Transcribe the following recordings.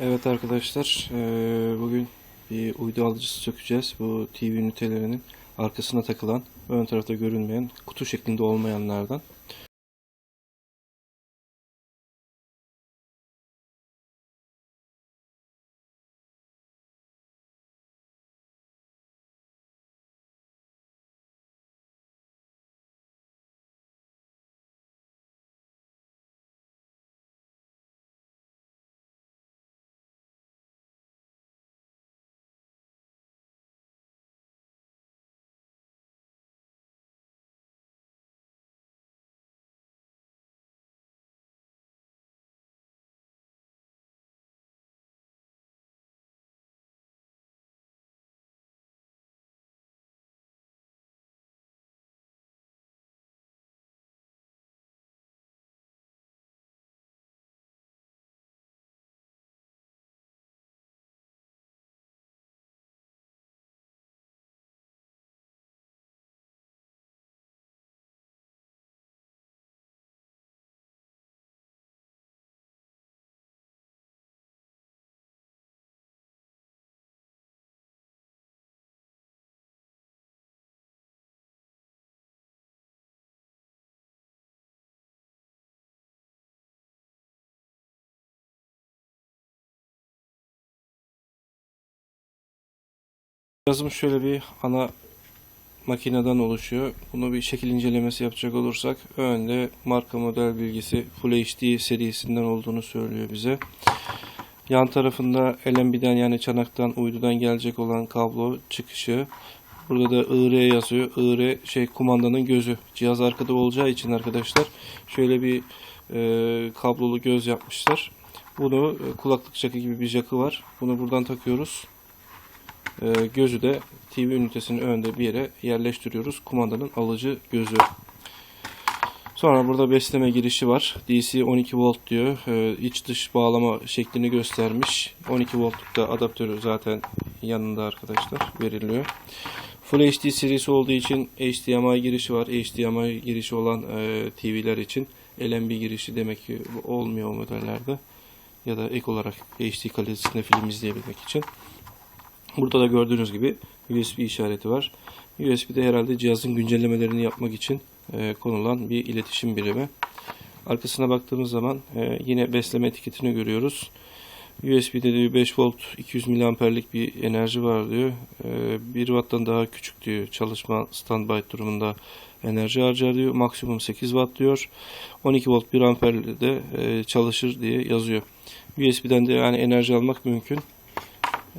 Evet arkadaşlar, eee, bugün bir uydu alıcısı sökeceğiz. Bu TV ünitelerinin arkasına takılan, ön tarafta görünmeyen, kutu şeklinde olmayanlardan. Yazım şöyle bir ana makineden oluşuyor. Bunu bir şekil incelemesi yapacak olursak önde marka model bilgisi Full HD serisinden olduğunu söylüyor bize. Yan tarafında LNB'den yani çanaktan uydudan gelecek olan kablo çıkışı. Burada da IR yazıyor. IR şey kumandanın gözü. Cihaz arkada olacağı için arkadaşlar şöyle bir e, kablolu göz yapmışlar. Bunu e, kulaklık jackı gibi bir jackı var. Bunu buradan takıyoruz. Ee, gözü de TV ünitesinin önünde bir yere yerleştiriyoruz. Kumandanın alıcı gözü. Sonra burada besleme girişi var. DC 12 volt diyor. Ee, iç dış bağlama şeklini göstermiş. 12 voltluk da adaptörü zaten yanında arkadaşlar veriliyor. Full HD serisi olduğu için HDMI girişi var. HDMI girişi olan e, TV'ler için LNB girişi demek ki olmuyor o modellerde. Ya da ek olarak HD kalitesinde film izleyebilmek için. Burada da gördüğünüz gibi USB işareti var. USB'de herhalde cihazın güncellemelerini yapmak için e, konulan bir iletişim birimi. Arkasına baktığımız zaman e, yine besleme etiketini görüyoruz. USB'de de 5 volt 200 miliamperlik bir enerji var diyor. E, 1 watttan daha küçük diyor. Çalışma standby durumunda enerji harcar diyor. Maksimum 8 watt diyor. 12 volt 1 amperle de e, çalışır diye yazıyor. USB'den de yani enerji almak mümkün.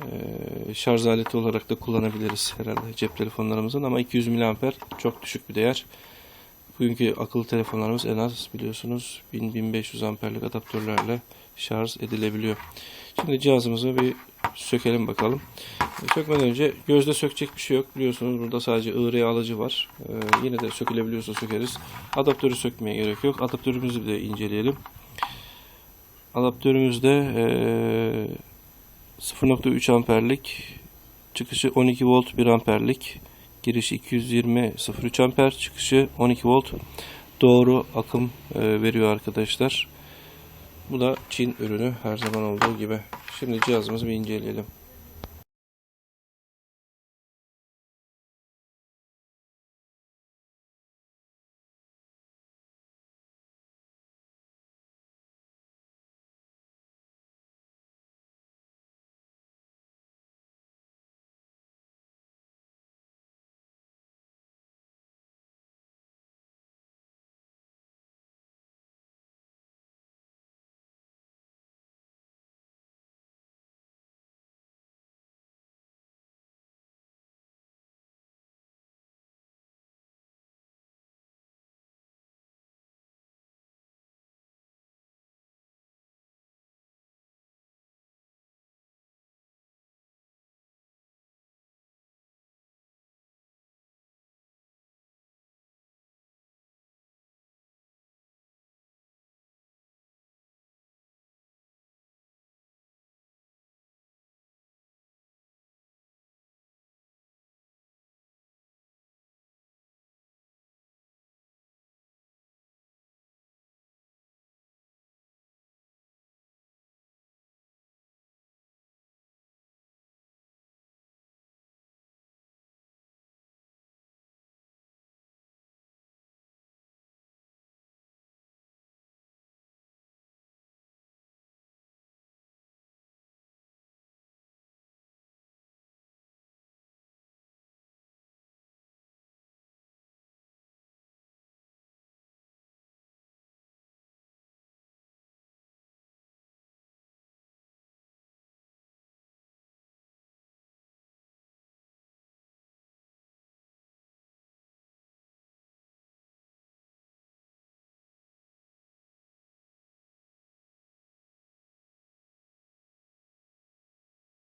Ee, şarj aleti olarak da kullanabiliriz herhalde cep telefonlarımızın ama 200 mAh çok düşük bir değer. Bugünkü akıllı telefonlarımız en az biliyorsunuz 1000-1500 amperlik adaptörlerle şarj edilebiliyor. Şimdi cihazımızı bir sökelim bakalım. Sökmeden önce gözde sökecek bir şey yok. Biliyorsunuz burada sadece IR alıcı var. Ee, yine de sökülebiliyorsa sökeriz. Adaptörü sökmeye gerek yok. Adaptörümüzü de inceleyelim. Adaptörümüzde ee, 0.3 amperlik çıkışı 12 volt 1 amperlik girişi 220 0.3 amper çıkışı 12 volt doğru akım e, veriyor arkadaşlar. Bu da Çin ürünü her zaman olduğu gibi. Şimdi cihazımızı bir inceleyelim.